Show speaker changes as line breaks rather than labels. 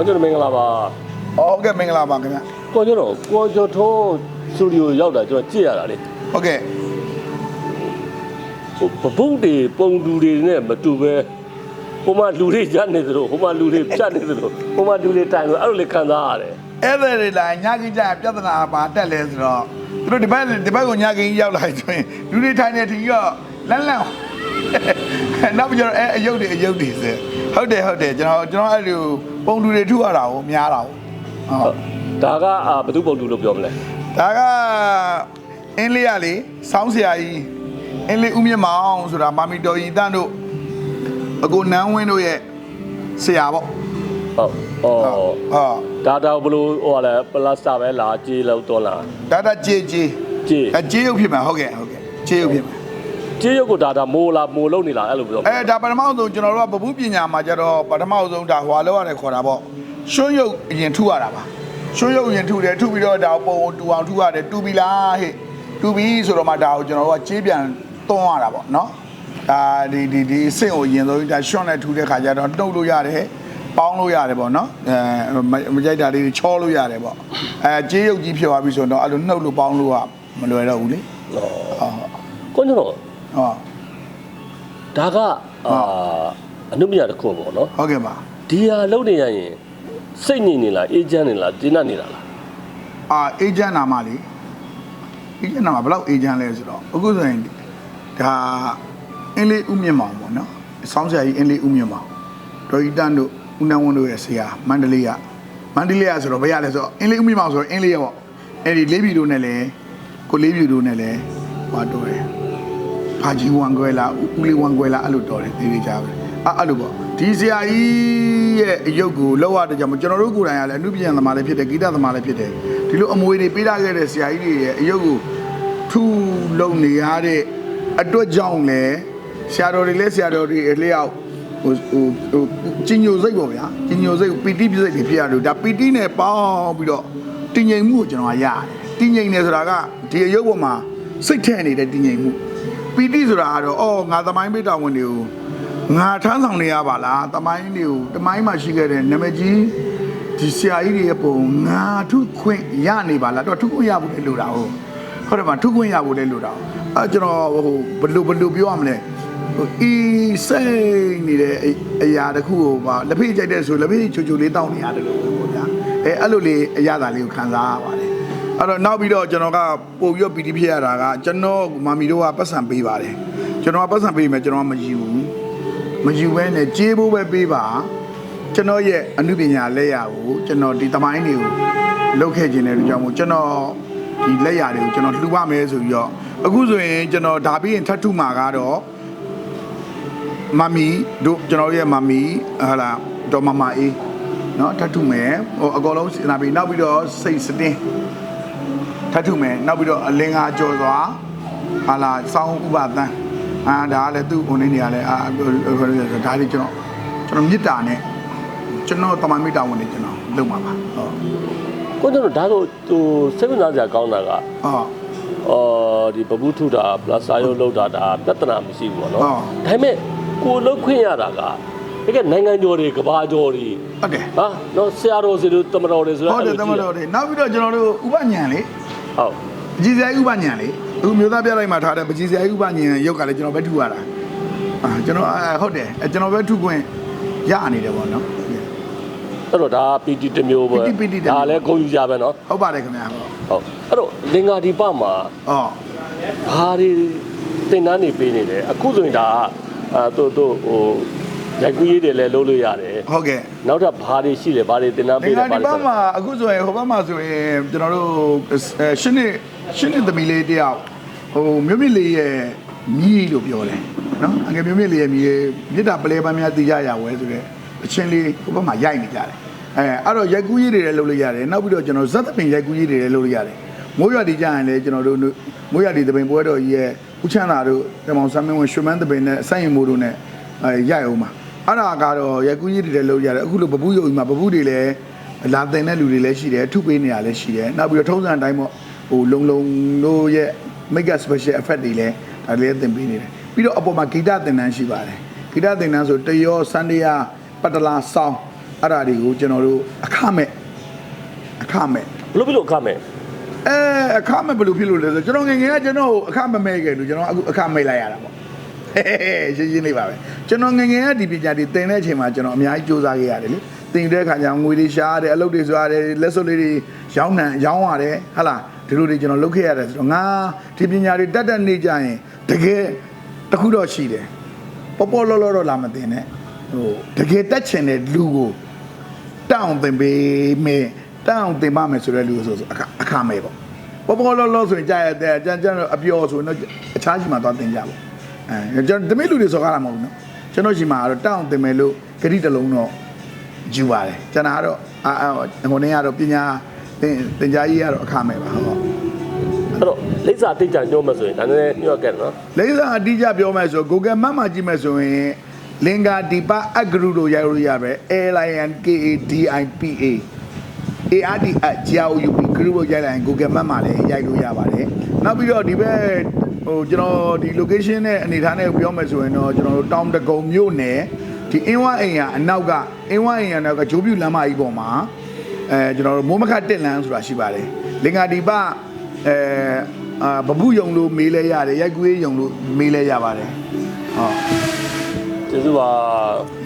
ကိုကျွန်တော်မင်္ဂလာပါ
ဟုတ်ကဲ့မင်္ဂလာပါခင်ဗျ
ကိုကျွန်တော်ကိုကျော်ထုံးစတူဒီယိုရောက်တာကျွန်တော်ကြည့်ရတာလေ
ဟုတ်ကဲ့
ဟိုပပုတ်တွေပုံတူတွေနဲ့မတူပဲဟိုမှာလူတွေရနေသလိုဟိုမှာလူတွေဖြတ်နေသလိုဟိုမှာလူတွေတိုင်လို့အဲ့လိုလေခံစားရတယ်
အဲ့ဒါတွေလာညကြီးကြပြဿနာပါတက်လဲဆိုတော့သူတို့ဒီဘက်ဒီဘက်ကိုညကြီးရောက်လာဆိုရင်လူတွေထိုင်နေထင်ရောလန့်လန့် နောက်ပြီးတော့အဲအယုတ်တွေအယုတ်တွေဆိုဟုတ်တယ်ဟုတ်တယ်ကျွန်တော်ကျွန်တော်အဲ့လိုပုံတူတွေထုရတာကိုများတာကိုဟုတ်
ဒါကအာဘယ်သူပုံတူလို့ပြောမလဲ
ဒါကအင်းလေးရလေစောင်းဆရာကြီးအင်းလေးဦးမြင့်မောင်ဆိုတာမာမီတော်ကြီးတန်းတို့အကိုနန်းဝင်းတို့ရဲ့ဆရာပေါ့
ဟုတ်အော်
ဟုတ်
ဒါတော့ဘလို့ဟိုဟာလဲပလတ်စတာပဲလာကြေးလို့တော့လာ
ဒါတာကြေးကြေး
ကြေး
အဲကြေးရုပ်ဖြစ်မှာဟုတ်ကဲ့ဟုတ်ကဲ့ကြေးရုပ်ဖြစ်မှာ
ကြေးရုပ်ကိုဒါဒါမိုးလာမိုးလုံးနေလားအဲ့လိုပြော
အဲဒါပထမဆုံးကျွန်တော်တို့ကပပူးပညာမှာကျတော့ပထမဆုံးဒါဟွာလောက်ရတယ်ခေါ်တာပေါ့ရွှွရုပ်အရင်ထုရတာပါရွှွရုပ်အရင်ထုတယ်ထုပြီးတော့ဒါပုံတူအောင်ထုရတယ်တူပြီလားဟဲ့တူပြီဆိုတော့မှဒါကိုကျွန်တော်တို့ကကြေးပြန်သွန်းရတာပေါ့နော်ဒါဒီဒီဒီအဆင့်ကိုအရင်ဆုံးဒါရွှွနဲ့ထုတဲ့ခါကျတော့နှုတ်လို့ရတယ်ပေါင်းလို့ရတယ်ပေါ့နော်အဲမမကြိုက်တာလေးချောလို့ရတယ်ပေါ့အဲကြေးရုပ်ကြီးဖြစ်သွားပြီဆိုတော့အဲ့လိုနှုတ်လို့ပေါင်းလို့ကမလွယ်တော့ဘူးလေ
ကိုကျွန်တော်
ဟုတ်
ဒါကအာအနုပညာတစ်ခုပေါ့နော်
ဟုတ်ကဲ့ပါ
ဒီဟာလုံနေရရင်စိတ်ငြိမ်နေလားအေးချမ်းနေလားကျဉ်းနေလားလား
အာအေဂျင့်နာမလေးအေဂျင့်နာမဘယ်လောက်အေဂျင့်လဲဆိုတော့အခုဆိုရင်ဒါအင်းလေးဥမြင့်မောင်ပေါ့နော်ဆောင်းဆရာကြီးအင်းလေးဥမြင့်မောင်ဒေါ်ဤတန်တို့ဦးနန်းဝင်းတို့ရဲ့ဆရာမန္တလေးကမန္တလေးကဆိုတော့ဘယ်ရလဲဆိုတော့အင်းလေးဥမြင့်မောင်ဆိုတော့အင်းလေးရပေါ့အဲ့ဒီလေးပြီတို့နဲ့လည်းကိုလေးပြီတို့နဲ့လည်းဟောတော်တယ် ဖာကြီးဝမ်ကွဲလားဦးလေးဝမ်ကွဲလားအဲ့လိုတော်တယ်သိသေးကြပဲအဲ့အဲ့လိုပေါ့ဒီဆရာကြီးရဲ့အယုတ်ကိုလောက်ရတဲ့ကြောင့်ကျွန်တော်တို့ကိုယ်တိုင်ကလည်းအမှုပြန်သမားလည်းဖြစ်တယ်ဂီတသမားလည်းဖြစ်တယ်ဒီလိုအမွေတွေပေးထားခဲ့တဲ့ဆရာကြီးတွေရဲ့အယုတ်ကိုထူလုံနေရတဲ့အတွက်ကြောင့်လည်းဆရာတော်တွေလည်းဆရာတော်တွေအလျောက်ဟိုဟိုဟိုကြီးညိုစိတ်ပေါ့ဗျာကြီးညိုစိတ်ပီတိပြစိတ်တွေဖြစ်ရလို့ဒါပီတိနဲ့ပေါင်းပြီးတော့တည်ငြိမ်မှုကိုကျွန်တော်ကရတယ်တည်ငြိမ်နေဆိုတာကဒီအယုတ်ပေါ်မှာစိတ်ထဲနေတဲ့တည်ငြိမ်မှု ပီတိဆိုတာကတော့အော်ငါသမိုင်းပေးတာဝန်တွေကိုငါထမ်းဆောင်နေရပါလားတမိုင်းတွေကိုတမိုင်းမှာရှိခဲ့တဲ့နာမည်ကြီးဒီဆရာကြီးတွေရဲ့ပုံငါထုခွင့်ရနေပါလားတော့ထုခွင့်ရဖို့လည်းလိုတာဟုတ်ဟုတ်တယ်မထုခွင့်ရဖို့လည်းလိုတာအဲကျွန်တော်ဟိုဘယ်လိုဘယ်လိုပြောရမလဲဟိုအီစိတ်နေတဲ့အရာတစ်ခုကိုပါလက်ဖေးကြိုက်တဲ့ဆိုလက်ဖေးချိုချိုလေးတောင်းနေရတယ်လို့ပြောဗျာအဲအဲ့လိုလေးအရာသာလေးကိုခံစားရပါတယ် အဲ့တော့နောက်ပြီးတော့ကျွန်တော်ကပို့ပြီးတော့ပီတိဖြစ်ရတာကကျွန်တော်မာမီတို့ကပတ်စံပေးပါတယ်ကျွန်တော်ကပတ်စံပေးမယ်ကျွန်တော်ကမယူဘူး မယူဘဲနဲ့ကြေးဖို့ပဲပေးပါကျွန်တော်ရဲ့အမှုပညာလက်ရာကိုကျွန်တော်ဒီတမိုင်းတွေကိုလုပ်ခဲ့ခြင်းတဲ့အတွက်ကြောင့်မို့ကျွန်တော်ဒီလက်ရာတွေကိုကျွန်တော်လှူပါမယ်ဆိုပြီးတော့အခုဆိုရင်ကျွန်တော်ဒါပြီးရင်ထပ်ထုမှာကတော့မမီတို့ကျွန်တော်ရဲ့မမီဟာလာတော့မမအေးเนาะထပ်ထုမယ်ဟိုအကောလုံးစင်လာပြီးနောက်ပြီးတော့စိတ်စတင်း ထပ်ထုမယ်နောက်ပြီးတော့အလင်းကားကြော်စွာဟာလာစောင်းဥပဒန်းအာဒါကလည်းသူ့ဟိုနေနေရလဲအာဒါတွေကျွန်တော်ကျွန်တော်မေတ္တာနဲ့ကျွန်တော်တမန်မေတ္တာဝင်နေကျွန်တော်လုပ်မှာပါဟုတ်
ကိုကျွန်တော်ဒါဆိုဟိုစိတ်ဝင်စားစရာကောင်းတာက
ဟုတ်
အော်ဒီဘဘူးထုတာပလတ်စာရုပ်လောက်တာဒါပြဿနာမရှိဘူးပေါ့နော်
ဟုတ်
ဒါပေမဲ့ကိုလုတ်ခွင့်ရတာကတကယ်နိုင်ငံကျော်တွေကဘာကျော်တွေ
ဟုတ်တယ်
ဟာနော်ဆရာတော်စီတို့တမတော်တွေဆိုတော့
ဟုတ်တယ်တမန်တော်တွေနောက်ပြီးတော့ကျွန်တော်တို့ဥပညာလေ
ဟုတ်
ပကြီးစရာဥပညာလေအခုမျိုးသားပြလိုက်မှာထားတဲ့ပကြီးစရာဥပညာရုပ်ကလည်းကျွန်တော်ပဲထုရတာအာကျွန်တော်အဲဟုတ်တယ်အဲကျွန်တော်ပဲထုခွင့်ရနေတယ်ပေါ့နော်
အဲ့တော့ဒါပီတီတစ်မျိုးပဲ
ပီတီပီတီတစ်မျိုး
ဒါလည်းဂုဏ်ယူကြပဲနော်
ဟုတ်ပါတယ်ခင်ဗျာဟုတ်
ဟုတ်အဲ့တော့လင်္ကာဒီပမှာ
အော်
ဘာတွေသင်တန်းနေပေးနေတယ်အခုဆိုရင်ဒါအာတို့တို့ဟို ရိုက်ကူးရေးတွေလည်းလုပ်လို့ရတယ်
ဟုတ်ကဲ့
နောက်ထပ်ဘာတွေရှိလဲဘာတွေသင်တန်း
ဒီ
ပေး
က
လဲ
ဒီ
ဘာတွေ
ဘက်မှာအခုဆိုရင်ဟိုဘက်မှာဆိုရင်ကျွန်တော်တို့အဲရှင်းနေရှင်းနေသမီးလေးတယောက်ဟိုမြို့မြင့်လေးရဲ့မြည်လို့ပြောတယ်နော်အငယ်မြို့မြင့်လေးရဲ့မြည်မြစ်တာပလဲပန်းများတီးကြရဝဲဆိုတဲ့အချင်းလေးဟိုဘက်မှာရိုက်နေကြတယ်အဲအဲ့တော့ရိုက်ကူးရေးတွေလည်းလုပ်လို့ရတယ်နောက်ပြီးတော့ကျွန်တော်ဇက်သပင်ရိုက်ကူးရေးတွေလည်းလုပ်လို့ရတယ်မိုးရွာတီကြရင်လည်းကျွန်တော်တို့မိုးရွာတီသပင်ပွဲတော်ကြီးရဲ့ဦးချမ်းသာတို့တမောင်ဆမ်းမင်းဝင်ရွှေမန်းသပင်နဲ့ဆိုင်းရင်မိုးတို့နဲ့အဲရိုက်အောင်ပါ အဲ့ဒါကတော့ရိုက်ကူးရေးတွေလည်းလုပ်ရတယ်အခုလိုပပူးရုပ်ကြီးမှာပပူးတွေလည်းလာတင်တဲ့လူတွေလည်းရှိတယ်ထုပေးနေရလည်းရှိတယ်နောက်ပြီးတော့ထုံးစံအတိုင်းပေါ့ဟိုလုံလုံတို့ရဲ့ make up special effect တွေလည်းဒါလည်းတင်ပေးနေတယ်ပြီးတော့အပေါ်မှာဂီတသင်တန်းရှိပါတယ်ဂီတသင်တန်းဆိုတရောစန္ဒယာပတလာဆောင်းအဲ့ဒါတွေကိုကျွန်တော်တို့အခမဲ့အခမဲ့
ဘလို့ဘလို့ခမယ်
အဲအခမဲ့ဘယ်လိုဖြစ်လို့လဲဆိုတော့ကျွန်တော်ငယ်ငယ်ကကျွန်တော်ကိုအခမဲ့မဲ့ခဲ့လို့ကျွန်တော်အခုအခမဲ့လိုက်ရတာပေါ့ဟဲ့ ရှင်းရှင်းလေးပါပဲကျွန်တော်ငယ်ငယ်ကဒီပညာတွေသင်တဲ့အချိန်မှာကျွန်တော်အများကြီးစူးစမ်းခဲ့ရတယ်လေသင်တဲ့အခါကျငွေတွေရှားရတယ်အလုပ်တွေဆိုရတယ်လက်စွပ်လေးတွေရောင်းနှံရောင်းရတယ်ဟဟလားဒီလိုတွေကျွန်တော်လုပ်ခဲ့ရတယ်ဆိုတော့ငါဒီပညာတွေတက်တက်နေကြရင်တကယ်တစ်ခုတော့ရှိတယ်ပေါ်ပေါ်လောလောတော့လာမသိနဲ့ဟိုတကယ်တက်ချင်တဲ့လူကိုတောင်းတင်ပေးမယ်တောင်းတင်ပါမယ်ဆိုတဲ့လူဆိုဆိုအခအခမဲ့ပေါ့ပေါ်ပေါ်လောလောဆိုရင်ကြာရတဲ့ကျန်ကျန်တော့အပျော်ဆိုရင်တော့အခြားရှိမှသွားတင်ကြပေါ့ အဲကျွန်တော်တမိလူတွေဆိုကားတာမဟုတ်ဘူးနော်ကျွန်တော်ရှိမှကတော့တောင်းတင်မယ်လို့ဂရိတစ်လုံးတော့ယူပါတယ်ကျွန်တော်ကတော့အာအာဟိုနေ့ကတော့ပညာသင်သင်ကြားရေးကတော့အခမဲ့ပါဟုတ်
အဲ့တော့လိပ်စာတိတ်ကြညောမှဆိုရင်ဒါနည်းနည်းညော့ခဲ့နော်
လိမ့်စာအတိအကျပြောမယ်ဆို Google Map မှာကြည့်မယ်ဆိုရင်လင်္ကာဒီပါအဂရုတို့ရိုက်လို့ရပဲ L I N K A D I P A ARD at GRUP group ကိုရိုက်လိုက်ရင် Google Map မှာလည်းရိုက်လို့ရပါတယ်နောက်ပြီးတော့ဒီဘက် ဟိုကျွန်တော်ဒီ location နဲ့အနေထားနဲ့ပြောမယ်ဆိုရင်တော့ကျွန်တော်တို့တောင်တကုံမြို့နယ်ဒီအင်းဝအိမ်ရအနောက်ကအင်းဝအိမ်ရနောက်ကဂျိုးပြူလမ်းမကြီးပေါ်မှာအဲကျွန်တော်တို့မိုးမခတ်တက်လန်းဆိုတာရှိပါတယ်လင်္ကာဒီပအဲအာဘဘူးယုံလို့မေးလဲရတယ်ရိုက်ကူးရေးယုံလို့မေးလဲရပါတယ်ဟုတ်
ကျေးဇူးပါ